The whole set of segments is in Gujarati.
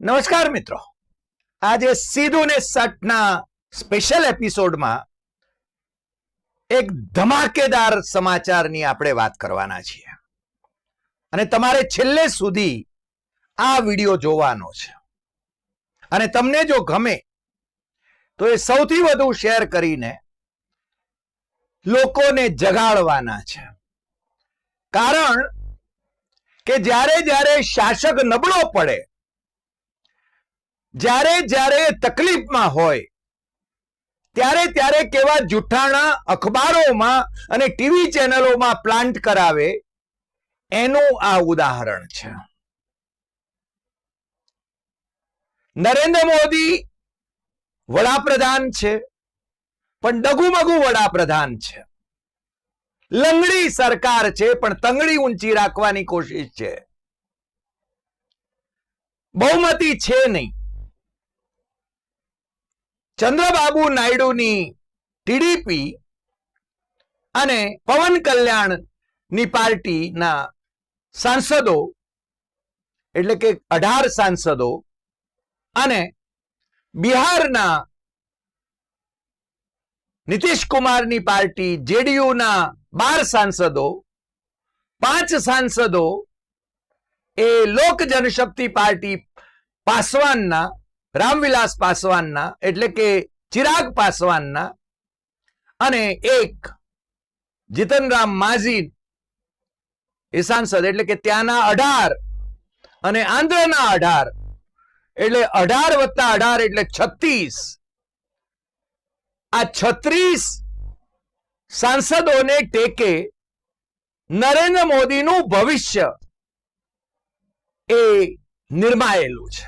નમસ્કાર મિત્રો. આજે સીધું ને સટના સ્પેશિયલ એપિસોડમાં એક ધમાકેદાર સમાચારની આપણે વાત કરવાના છીએ. અને તમારે છેલ્લે સુધી આ વીડિયો જોવાનો છે. અને તમને જો ગમે તો એ સૌથી વધુ શેર કરીને લોકોને જગાડવાના છે. કારણ કે જ્યારે જ્યારે શાસક નબળો પડે જ્યારે જ્યારે તકલીફમાં હોય, ત્યારે ત્યારે કેવા જુઠ્ઠાણા અખબારોમાં અને ટીવી ચેનલોમાં પ્લાન્ટ કરાવે, એનું આ ઉદાહરણ છે. નરેન્દ્ર મોદી વડાપ્રધાન છે, પણ ડગુમગુ વડાપ્રધાન છે. લંગડી સરકાર છે, પણ તંગડી ઊંચી રાખવાની કોશિશ છે. બહુમતી છે નહીં. ચંદ્રબાબુ નાયડુની ટીડીપી અને પવન કલ્યાણની પાર્ટીના સાંસદો, એટલે કે અઢાર સાંસદો અને બિહારના નીતિશ કુમારની પાર્ટી, જેડીયુના બાર સાંસદો, પાંચ સાંસદો, એ લોક જનશક્તિ પાર્ટી પાસવાનના રામવિલાસ પાસવાનના, એટલે કે ચિરાગ પાસવાનના અને એક જીતનરામ માઝી એ સાંસદ, એટલે કે ત્યાંના અઢાર અને આંધ્રના અઢાર, એટલે અઢાર વત્તા અઢાર એટલે છત્રીસ. આ છત્રીસ સાંસદોને ટેકે નરેન્દ્ર મોદીનું ભવિષ્ય એ નિર્માયેલું છે.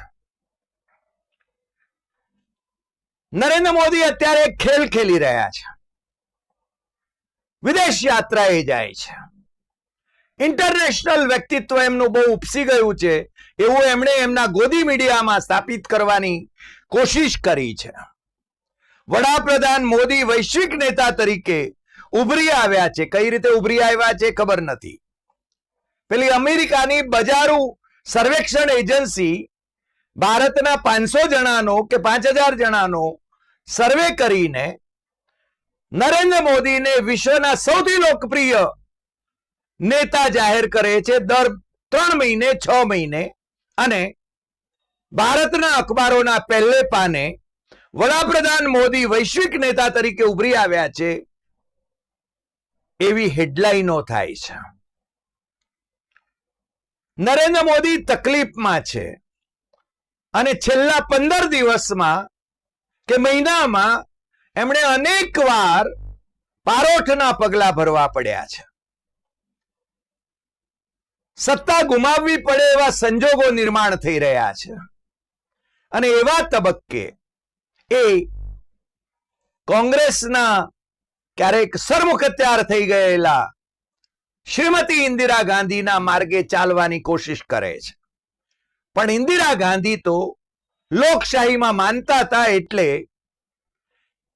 નરેન્દ્ર મોદી અત્યારે ખેલ ખેલી રહ્યા છે. વિદેશ યાત્રાએ જાય છે. ઇન્ટરનેશનલ વ્યક્તિત્વ એમનું બહુ ઉપસી ગયું છે. એવું એમણે એમના ગોદી મીડિયામાં સ્થાપિત કરવાની કોશિશ કરી છે. વડાપ્રધાન મોદી વૈશ્વિક નેતા તરીકે ઉભરી આવ્યા છે. કઈ રીતે ઉભરી આવ્યા છે ખબર નથી. પેલી અમેરિકાની બજારું સર્વેક્ષણ એજન્સી ભારતના પાંચસો જણાનો કે પાંચ હજાર જણાનો સર્વે કરીને નરેન્દ્ર મોદીને વિશ્વના સૌથી લોકપ્રિય નેતા જાહેર કરે છે દર ત્રણ મહિને, છ મહિને. અને ભારતના અખબારોના પહેલે પાને વડાપ્રધાન મોદી વૈશ્વિક નેતા તરીકે ઉભરી આવ્યા છે એવી હેડલાઈનો થાય છે. નરેન્દ્ર મોદી તકલીફમાં છે અને છેલ્લા પંદર દિવસમાં કે મહિનામાં એમણે અનેક વાર પારોઠના પગલા ભરવા પડ્યા છે. સત્તા ગુમાવવી પડે એવા સંજોગો નિર્માણ થઈ રહ્યા છે. અને એવા તબક્કે એ કોંગ્રેસના ક્યારેક સરમુખત્યાર થઈ ગયેલા શ્રીમતી ઇન્દિરા ગાંધીના માર્ગે ચાલવાની કોશિશ કરે છે. પણ ઇન્દિરા ગાંધી તો લોકશાહીમાં માનતા હતા એટલે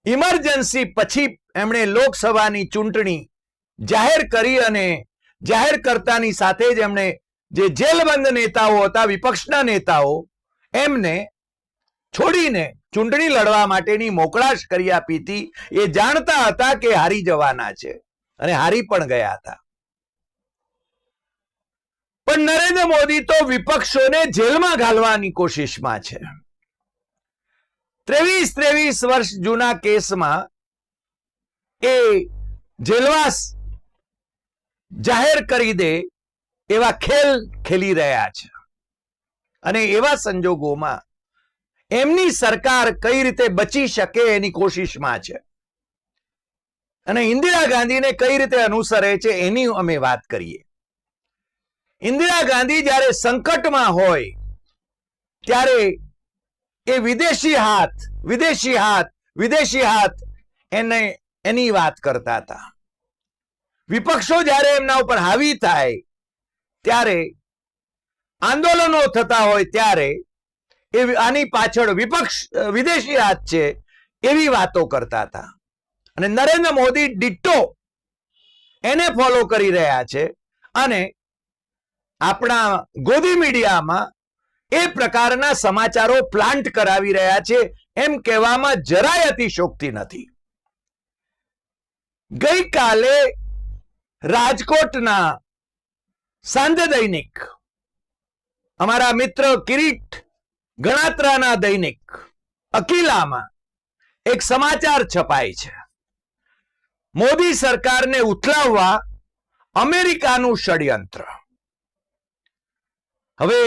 ઇમરજન્સી પછી એમણે લોકસભાની ચૂંટણી જાહેર કરી અને જાહેર કરતાની સાથે જ એમણે જે જેલબંધ નેતાઓ હતા, વિપક્ષના નેતાઓ, એમને છોડીને ચૂંટણી લડવા માટેની મોકળાશ કરી આપી હતી. એ જાણતા હતા કે હારી જવાના છે અને હારી પણ ગયા હતા. પણ નરેન્દ્ર મોદી તો વિપક્ષોને જેલમાં ઘાલવાની કોશિશમાં છે. ત્રેવીસ ત્રેવીસ વર્ષ જૂના કેસમાં એ જેલવાસ જાહેર કરી દે એવા ખેલ ખેલી રહ્યા છે. અને એવા સંજોગોમાં એમની સરકાર કઈ રીતે બચી શકે એની કોશિશમાં છે. અને ઇન્દિરા ગાંધીને કઈ રીતે અનુસરે છે એની અમે વાત કરીએ. ઇન્દિરા ગાંધી જ્યારે સંકટમાં હોય, ત્યારે એ વિદેશી હાથ વિદેશી હાથ વિદેશી હાથ એને એની વાત કરતા હતા. વિપક્ષો જ્યારે એમના ઉપર હાવી થાય, ત્યારે આંદોલનો થતા હોય ત્યારે એ આની પાછળ વિપક્ષ, વિદેશી હાથ છે એવી વાતો કરતા હતા. અને નરેન્દ્ર મોદી ડિટ્ટો એને ફોલો કરી રહ્યા છે અને આપણા ગોદી મીડિયામાં એ પ્રકારના સમાચારો પ્લાન્ટ કરાવી રહ્યા છે, એમ કહેવામાં જરાય અતિશોક્તિ નથી. ગઈકાલે રાજકોટના સાંજ દૈનિક, અમારા મિત્ર કિરીટ ગણાત્રાના દૈનિક, અકીલામાં એક સમાચાર છપાય છે. મોદી સરકારને ઉથલાવવા અમેરિકાનું ષડયંત્ર. હવે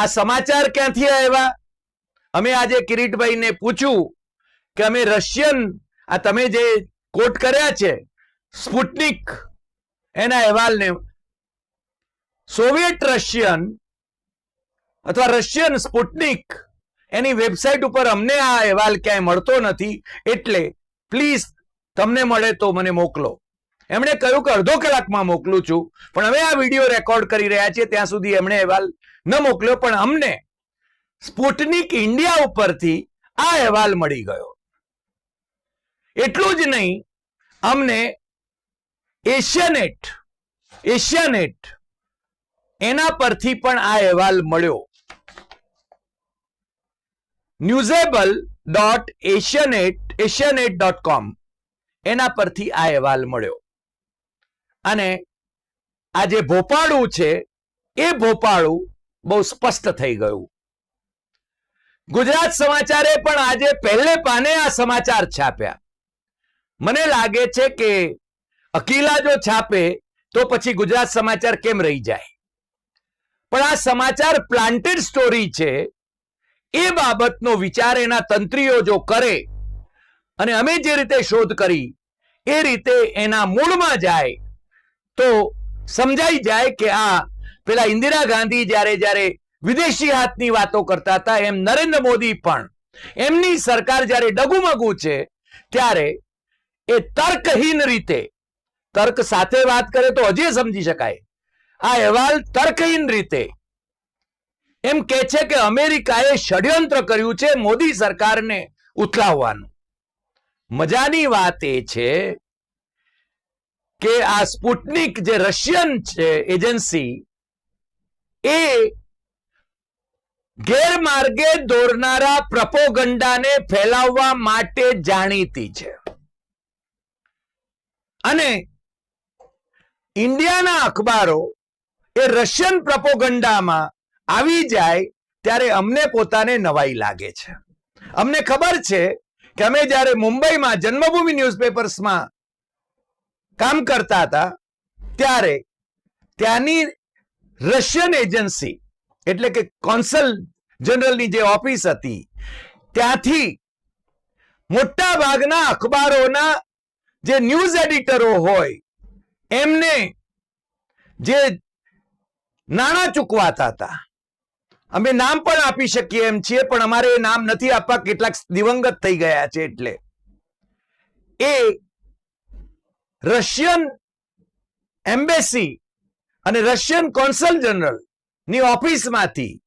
આ સમાચાર ક્યાંથી આવ્યા? અમે આજે કિરીટભાઈને પૂછ્યું કે અમે રશિયન, આ તમે જે કોટ કર્યા છે, સ્પુટનિક, એના અહેવાલને સોવિયત રશિયન અથવા રશિયન સ્પુટનિક, એની વેબસાઇટ ઉપર અમને આ અહેવાલ ક્યાંય મળતો નથી, એટલે પ્લીઝ તમને મળે તો મને મોકલો. એમણે કહ્યું કે અડધો કલાકમાં મોકલું છું, પણ હવે આ વીડિયો રેકોર્ડ કરી રહ્યા છીએ, ત્યાં સુધી એમણે અહેવાલ ન મોકલ્યો, પણ અમને સ્પુટનિક ઇન્ડિયા ઉપરથી આ અહેવાલ મળી ગયો. એટલું જ નહીં, અમને એશિયાનેટ એશિયાનેટ એના પરથી પણ આ અહેવાલ મળ્યો. ન્યુઝેબલ ડોટ એશિયાનેટ એશિયાનેટ ડોટ કોમ એના પરથી આ અહેવાલ મળ્યો. અને આ જે ભોપાળું છે, એ ભોપાળું બહુ સ્પષ્ટ થઈ ગયું. ગુજરાત સમાચારે પણ આજે પહેલે પાને આ સમાચાર છાપ્યા. મને લાગે છે કે અકીલા જો છાપે, તો પછી ગુજરાત સમાચાર કેમ રહી જાય? પણ આ સમાચાર પ્લાન્ટેડ સ્ટોરી છે. એ બાબતનો વિચાર એના તંત્રીઓ જો કરે, અને અમે જે રીતે શોધ કરી, એ રીતે એના મૂળમાં જાય, તો સમજાઈ જાય કે આ પેલા ઇન્દિરા ગાંધી જ્યારે જ્યારે વિદેશી હાથની વાતો કરતા હતા, એમ નરેન્દ્ર મોદી પણ એમની સરકાર જ્યારે ડગુમગુ છે, ત્યારે એ તર્કહીન રીતે, તર્ક સાથે વાત કરે તો હજી સમજી શકાય, આ અહેવાલ તર્કહીન રીતે એમ કે છે કે અમેરિકાએ ષડયંત્ર કર્યું છે મોદી સરકારને ઉથલાવવાનું. મજાની વાત એ છે કે આ સ્પુટનિક જે રશિયન છે એજન્સી એ ગેરમાર્ગે દોરનારા પ્રપોગંડાને ફેલાવવા માટે જાણીતી છે. અને ઇન્ડિયાના અખબારો એ રશિયન પ્રપોગંડામાં આવી જાય ત્યારે અમને પોતાને નવાઈ લાગે છે. અમને ખબર છે કે અમે જ્યારે મુંબઈમાં જન્મભૂમિ ન્યૂઝપેપર્સમાં કામ કરતા હતા, ત્યારે ત્યાંની રશિયન એજન્સી, એટલે કે કોન્સલ જનરલની જે ઓફિસ હતી, ત્યાંથી મોટા ભાગના અખબારોના જે ન્યૂઝ એડિટરો હોય, એમને જે નાણાં ચૂકવાતા હતા. અમે નામ પણ આપી શકીએ એમ છીએ, પણ અમારે એ નામ નથી આપવા કેટલાક દિવંગત થઈ ગયા છે એટલે. એ રશિયન એમ્બેસી અને રશિયન કોન્સલ જનરલની ઓફિસમાંથી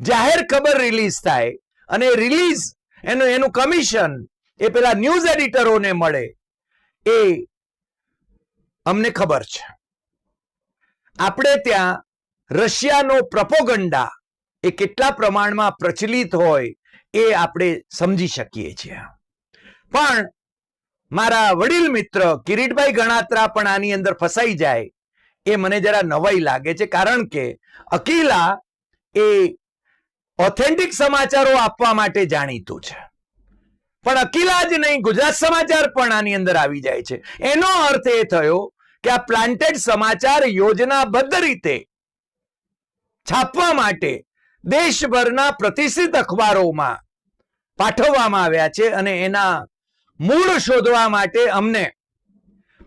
જાહેર ખબર રિલીઝ થાય અને રિલીઝ એનું એનું કમિશન એ પેલા ન્યૂઝ એડિટરોને મળે એ અમને ખબર છે. આપણે ત્યાં રશિયાનો પ્રપોગંડા એ કેટલા પ્રમાણમાં પ્રચલિત હોય એ આપણે સમજી શકીએ છીએ. પણ મારા વડીલ મિત્ર કિરીટભાઈ ગણાત્રા પણ આની અંદર ફસાઈ જાય એ મને જરા નવાઈ લાગે છે, કારણ કે અકીલા એ ઓથેન્ટિક સમાચારો આપવા માટે જાણીતું છે. પણ અકીલા જ નહીં, ગુજરાત સમાચાર પણ આની અંદર આવી જાય છે. એનો અર્થ એ થયો કે આ પ્લાન્ટેડ સમાચાર યોજનાબદ્ધ રીતે છાપવા માટે દેશભરના પ્રતિષ્ઠિત અખબારોમાં પાઠવવામાં આવ્યા છે અને એના મૂળ શોધવા માટે અમને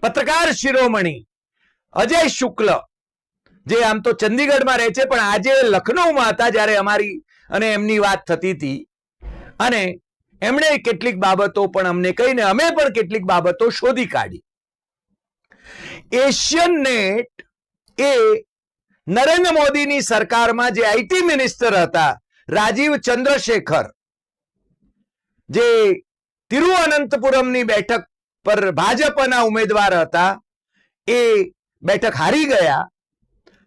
પત્રકાર શિરોમણી અજય શુક્લ, જે આમ તો ચંદીગઢમાં રહે છે, પણ આજે લખનૌમાં હતા જ્યારે અમારી અને એમની વાત થતી હતી. અને એમણે કેટલીક બાબતો પણ અમને કહીને અમે પણ કેટલીક બાબતો શોધી કાઢી. એશિયન નેટ એ નરેન્દ્ર મોદીની સરકારમાં જે આઈટી મિનિસ્ટર હતા, રાજીવ ચંદ્રશેખર, જે તિરુઅનંતપુરમની બેઠક પર ભાજપના ઉમેદવાર હતા, એ બેઠક હારી ગયા.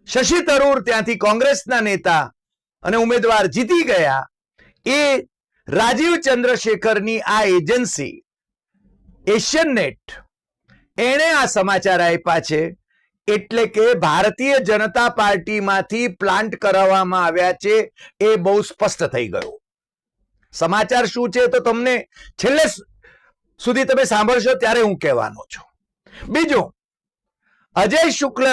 શશી તરૂર ત્યાંથી કોંગ્રેસના નેતા અને ઉમેદવાર જીતી ગયા. એ રાજીવ ચંદ્રશેખરની આ એજન્સી, એશિયન નેટ, એણે આ સમાચાર આપ્યા છે. એટલે કે ભારતીય જનતા પાર્ટીમાંથી પ્લાન્ટ કરાવવામાં આવ્યા છે એ બહુ સ્પષ્ટ થઈ ગયું. સમાચાર શું છે તો તમને છેલ્લે સુધી તમે સાંભળશો ત્યારે હું કહેવાનો છું. બીજું અજય શુક્લ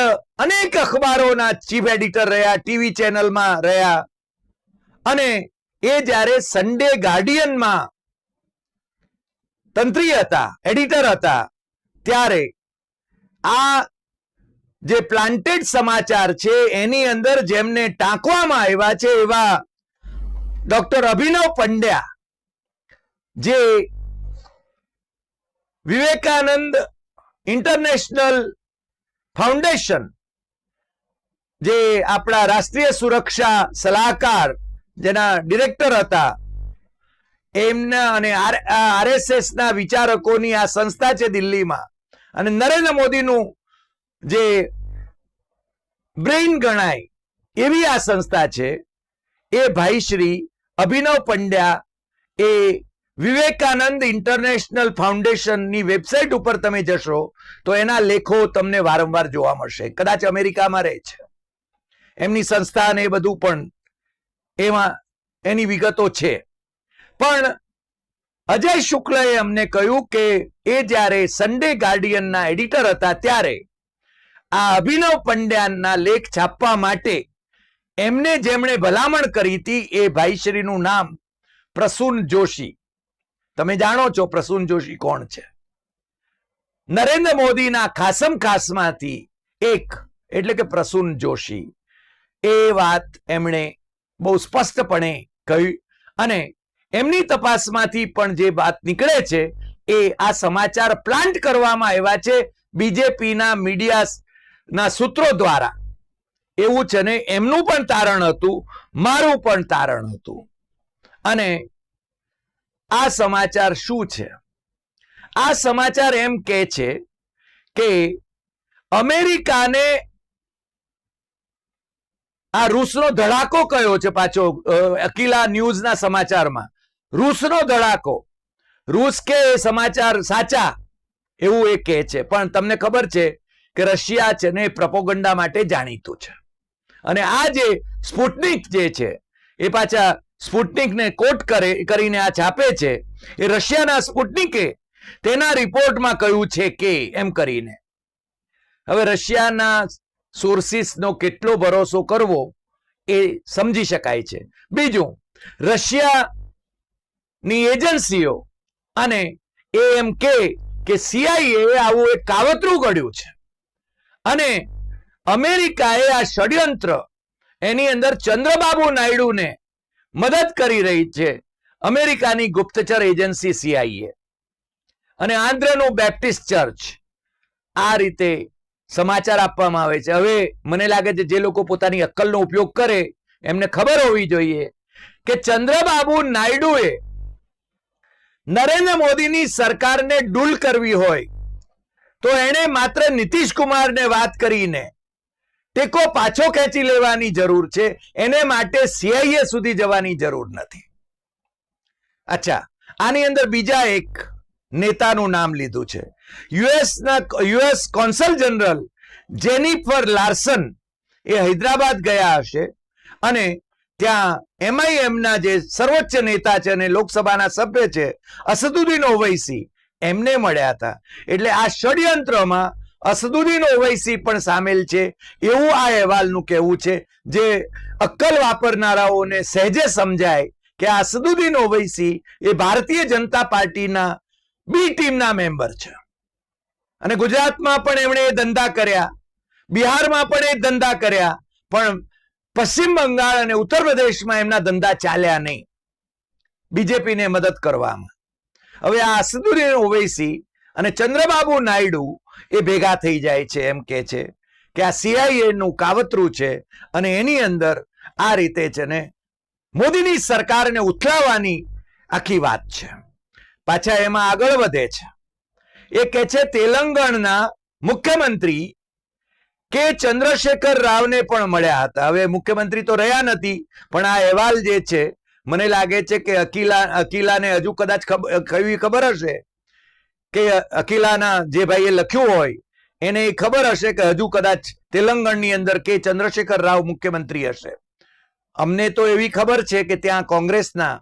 અનેક અખબારોના ચીફ એડિટર રહ્યા, ટીવી ચેનલમાં રહ્યા. અને એ જ્યારે સન્ડે ગાર્ડિયનમાં તંત્રી હતા, એડિટર હતા, ત્યારે આ જે પ્લાન્ટેડ સમાચાર છે, એની અંદર જેમને ટાંકવામાં આવ્યા છે, એવા ડોક્ટર અભિનવ પંડ્યા, જે વિવેકાનંદ ઇન્ટરનેશનલ ફાઉન્ડેશન જે આપણા રાષ્ટ્રીય સુરક્ષા સલાહકાર જેના ડિરેક્ટર હતા, એમના અને આરએસએસ ના વિચારકોની આ સંસ્થા છે દિલ્હીમાં. અને નરેન્દ્ર મોદીનું જે બ્રેઇન ગણાય એવી આ સંસ્થા છે, એ ભાઈ શ્રી અભિનવ પંડ્યા એ વિવેકાનંદ ઇન્ટરનેશનલ ફાઉન્ડેશનની વેબસાઇટ ઉપર તમે જશો, તો એના લેખો તમને વારંવાર જોવા મળશે. કદાચ અમેરિકામાં રહે છે. એમની સંસ્થા અને એ બધું પણ એમાં, એની વિગતો છે. પણ અજય શુક્લએ અમને કહ્યું કે એ જ્યારે સન્ડે ગાર્ડિયનના એડિટર હતા ત્યારે આ અભિનવ પંડ્યાના લેખ છાપવા માટે એમને જેમણે ભલામણ કરી હતી એ ભાઈશ્રીનું નામ પ્રસૂન જોશી. તમે જાણો છો પ્રસૂન જોશી કોણ છે? નરેન્દ્ર મોદીના ખાસમ ખાસમાંથી એક, એટલે કે પ્રસૂન જોશી. એ વાત એમણે બહુ સ્પષ્ટપણે કહી અને એમની તપાસમાંથી પણ જે વાત નીકળે છે એ આ સમાચાર પ્લાન્ટ કરવામાં આવ્યા છે બીજેપીના મીડિયા ના સૂત્રો દ્વારા. એવું છે ને, એમનું પણ તારણ હતું, મારું પણ તારણ હતું. અને આ સમાચાર શું છે? આ સમાચાર એમ કે છે કે અમેરિકાને આ રૂસનો ધડાકો કયો છે પાછો અકીલા ન્યૂઝના સમાચારમાં? રૂસનો ધડાકો. રૂસ કે સમાચાર સાચા? એવું એ કહે છે. પણ તમને ખબર છે કે રશિયા છે ને પ્રપોગંડા માટે જાણીતું છે. અને આ જે સ્પુટનિક જે છે, એ પાછા સ્પુટનિકને કોટ કરે, કરીને આ છાપે છે. એ રશિયાના સ્પુટનિકે તેના રિપોર્ટમાં કહ્યું છે કે, એમ કરીને. હવે રશિયાના સોર્સિસનો કેટલો ભરોસો કરવો એ સમજી શકાય છે. બીજું, રશિયાની એજન્સીઓ અને એ એમ કે કે સીઆઈએ આવું એક કાવતરું ઘડ્યું છે. અને અમેરિકાએ આ ષડયંત્ર એની અંદર ચંદ્રબાબુ નાયડુને મદદ કરી રહી છે અમેરિકાની ગુપ્તચર એજન્સી સીઆઈએ. અને આંધ્રનું બેપ્ટિસ્ટ ચર્ચ. આ રીતે સમાચાર આપવામાં આવે છે. હવે મને લાગે છે જે લોકો પોતાની અક્કલનો ઉપયોગ કરે, એમને ખબર હોવી જોઈએ કે ચંદ્રબાબુ નાયડુએ નરેન્દ્ર મોદીની સરકારને ડૂલ કરવી હોય, તો એણે માત્ર નીતિશ કુમારને વાત કરીને ટેકો પાછો ખેંચી લેવાની જરૂર છે. એને માટે સીઆઈએ સુધી જવાની જરૂર નથી. અચ્છા, આની અંદર બીજા એક નેતાનું નામ લીધું છે. યુએસના US consul general Jennifer Larsen એ હૈદરાબાદ ગયા હશે અને ત્યાં એમઆઈએમના જે સર્વોચ્ચ નેતા છે અને લોકસભાના સભ્ય છે, અસદુદ્દીન ઓવૈસી એમને મળ્યા હતા. એટલે આ ષડયંત્રમાં અસદુદ્દીન ઓવૈસી પણ સામેલ છે. એવું આ અહેવાલનું કહેવું છે જે અક્કલ વાપરનારાઓને સહેજે સમજાય કે અસદુદ્દીન ઓવૈસી એ ભારતીય જનતા પાર્ટીના બી ટીમના મેમ્બર છે. અને ગુજરાતમાં પણ એમણે એ ધંધા કર્યા. બિહારમાં પણ એ ધંધા કર્યા. પણ પશ્ચિમ બંગાળ અને ઉત્તર પ્રદેશમાં એમના ધંધા ચાલ્યા નહીં. બીજેપીને મદદ કરવામાં. હવે આ અસદુદ્દીન ઓવૈસી અને ચંદ્રબાબુ નાયડુ એ ભેગા થઈ જાય છે એમ કે છે કે આ સીઆઈએ નું કાવતરું છે અને એની અંદર આ રીતે છે ને મોદીની સરકારને ઉથલાવવાની આખી વાત છે. પાછા એમાં આગળ વધે છે. એ કે છે તેલંગણના મુખ્યમંત્રી કે ચંદ્રશેખર રાવને પણ મળ્યા હતા. હવે મુખ્યમંત્રી તો રહ્યા નથી, પણ આ અહેવાલ જે છે, મને લાગે છે કે અકીલા, અકીલાને હજુ કદાચ ખબર ખબર હશે. કે અકીલાના જે ભાઈએ લખ્યું હોય, એને એ ખબર હશે કે હજુ કદાચ તેલંગણની અંદર કે ચંદ્રશેખર રાવ મુખ્યમંત્રી હશે. અમને તો એવી ખબર છે કે ત્યાં કોંગ્રેસના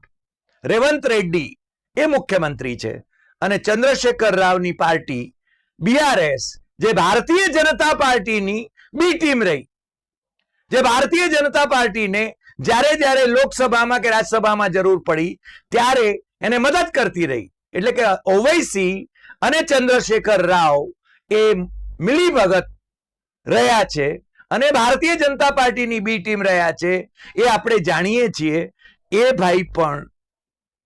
રેવંત રેડ્ડી એ મુખ્યમંત્રી છે અને ચંદ્રશેખર રાવની પાર્ટી બીઆરએસ જે ભારતીય જનતા પાર્ટીની બી ટીમ રહી. જે ભારતીય જનતા પાર્ટીને જ્યારે જ્યારે લોકસભામાં કે રાજ્યસભામાં જરૂર પડી, ત્યારે એને મદદ કરતી રહી. એટલે કે ઓવૈસી અને ચંદ્રશેખર રાવ એ મિલીભગત રહ્યા છે અને ભારતીય જનતા પાર્ટીની બી ટીમ રહ્યા છે એ આપણે જાણીએ છીએ. એ ભાઈ પણ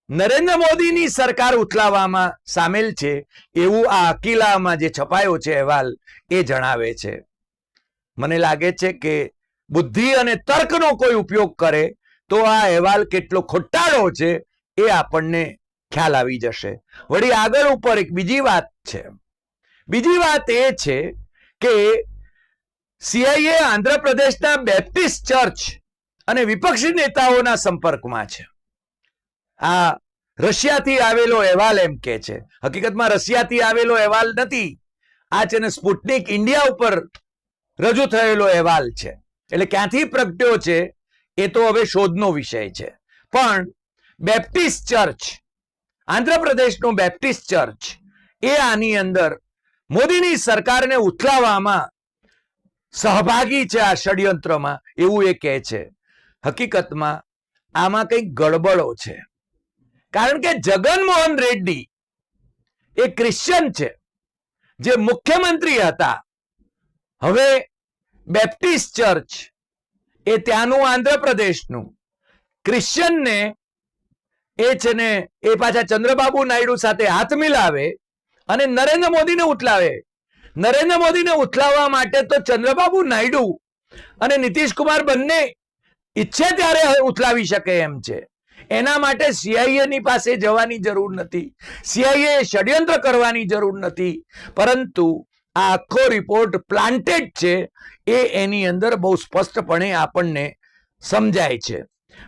નરેન્દ્ર મોદીની સરકાર ઉથલાવવામાં સામેલ છે એવું આ અકીલામાં જે છપાયો છે અહેવાલ એ જણાવે છે. મને લાગે છે કે બુદ્ધિ અને તર્કનો કોઈ ઉપયોગ કરે તો આ અહેવાલ કેટલો ખોટાળો છે એ આપણને ખ્યાલ આવી જશે. વળી આગળ ઉપર એક બીજી વાત છે. બીજી વાત એ છે કે સીઆઈએ આંધ્રપ્રદેશના બેપ્ટિસ્ટ ચર્ચ અને વિપક્ષી નેતાઓના સંપર્કમાં છે. આ રશિયાથી આવેલો અહેવાલ એમ કે છે. હકીકતમાં રશિયાથી આવેલો અહેવાલ નથી. આ છે ને સ્પુટનિક ઇન્ડિયા ઉપર રજૂ થયેલો અહેવાલ છે. એટલે ક્યાંથી પ્રગટ્યો છે એ તો હવે શોધનો વિષય છે. પણ બેપ્ટિસ્ટ ચર્ચ આંધ્રપ્રદેશનું બેપ્ટિસ્ટ ચર્ચ. એ આની અંદર મોદીની સરકારને ઉથલાવવામાં સહભાગી છે આ ષડયંત્રમાં, એવું એ કહે છે. હકીકતમાં આમાં કંઈક ગડબડો છે. કારણ કે જગનમોહન રેડ્ડી એ ક્રિશ્ચન છે. જે મુખ્યમંત્રી હતા. હવે બેપ્ટિસ્ટ ચર્ચ એ ત્યાંનું આંધ્રપ્રદેશનું ક્રિશ્ચનને એ છે ને, એ પાછા ચંદ્રબાબુ નાયડુ સાથે હાથ મિલાવે અને નરેન્દ્ર મોદીને ઉથલાવે. નરેન્દ્ર મોદીને ઉથલાવવા માટે તો ચંદ્રબાબુ નાયડુ અને નીતિશ કુમાર બંને ઈચ્છે ત્યારે ઉથલાવી શકે એમ છે. એના માટે સીઆઈએ ની પાસે જવાની જરૂર નથી. સીઆઈએ ષડયંત્ર કરવાની જરૂર નથી. પરંતુ આ આખો રિપોર્ટ પ્લાન્ટેડ છે એ એની અંદર બહુ સ્પષ્ટપણે આપણને સમજાય છે.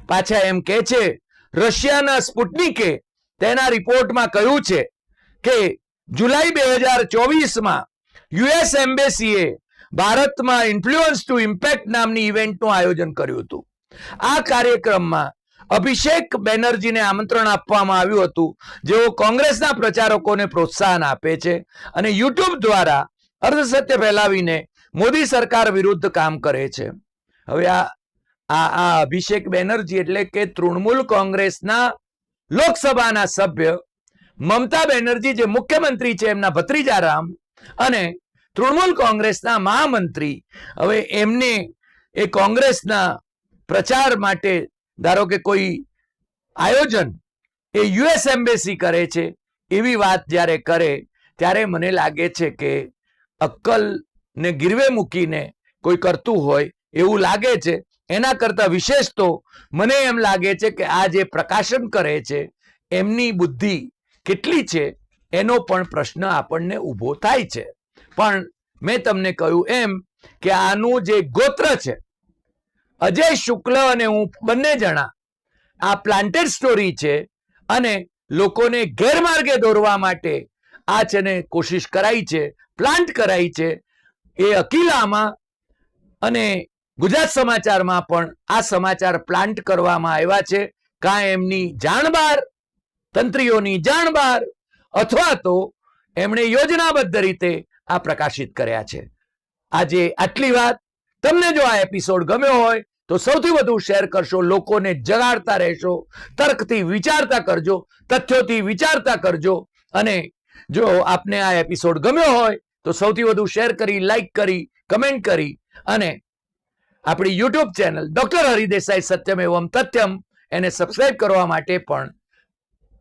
પાછા એમ કે છે રશિયાના સ્પુટનિકે તેના રિપોર્ટમાં કહ્યું છે કે જુલાઈ બે હજાર ચોવીસમાં યુએસ એમ્બેસીએ ભારતમાં ઇન્ફ્લુઅન્સ ટુ ઇમ્પેક્ટ નામની ઇવેન્ટનું આયોજન કર્યું હતું. આ કાર્યક્રમમાં અભિષેક બેનર્જીને આમંત્રણ આપવામાં આવ્યું હતું. જેઓ કોંગ્રેસના પ્રચારકોને પ્રોત્સાહન આપે છે અને યુટ્યુબ દ્વારા અર્ધસત્ય ફેલાવીને મોદી સરકાર વિરુદ્ધ કામ કરે છે. હવે આ આ અભિષેક બેનર્જી એટલે કે તૃણમૂલ કોંગ્રેસના લોકસભાના સભ્ય મમતા બેનર્જી, જે મુખ્યમંત્રી છે એમના ભત્રીજા રામ અને તૃણમૂલ કોંગ્રેસના મહામંત્રી. હવે એમને એ કોંગ્રેસના પ્રચાર માટે ધારો કે કોઈ આયોજન એ યુએસ એમ્બેસી કરે છે એવી વાત જ્યારે કરે, ત્યારે મને લાગે છે કે અક્કલ ને ગીરવે મૂકીને કોઈ કરતું હોય એવું લાગે છે. એના કરતા વિશેષ તો મને એમ લાગે છે કે આ જે પ્રકાશન કરે છે, એમની બુદ્ધિ કેટલી છે, એનો પણ પ્રશ્ન આપણને ઊભો થાય છે. પણ મેં તમને કહ્યું એમ કે આનું જે ગોત્ર છે, અજય શુક્લ અને હું બંને જણા, આ પ્લાન્ટેડ સ્ટોરી છે અને લોકોને ગેરમાર્ગે દોરવા માટે આ છે ને કોશિશ કરાઈ છે પ્લાન્ટ કરાઈ છે, એ અકીલામાં અને ગુજરાત સમાચારમાં પણ આ સમાચાર પ્લાન્ટ કરવામાં આવ્યા છે. કાં એમની જાણ બહાર તંત્રીઓની જાણ બહાર અથવા તો એમણે યોજનાબદ્ધ રીતે આ પ્રકાશિત કર્યા છે. આજે આટલી વાત. તમને જો આ એપિસોડ ગમ્યો હોય તો સૌથી વધુ શેર કરશો, લોકોને જગાડતા રહેશો, તર્કથી વિચારતા કરજો, તથ્યોથી વિચારતા કરજો અને જો આપને આ એપિસોડ ગમ્યો હોય તો સૌથી વધુ શેર કરી, લાઈક કરી, કમેન્ટ કરી અને આપણી યુટ્યુબ ચેનલ ડોક્ટર હરિદેસાઈ સત્યમ એવમ તથ્યમ એને સબસ્ક્રાઇબ કરવા માટે પણ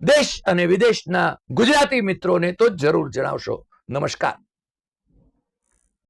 દેશ અને વિદેશના ગુજરાતી મિત્રોને તો જરૂર જણાવશો. નમસ્કાર.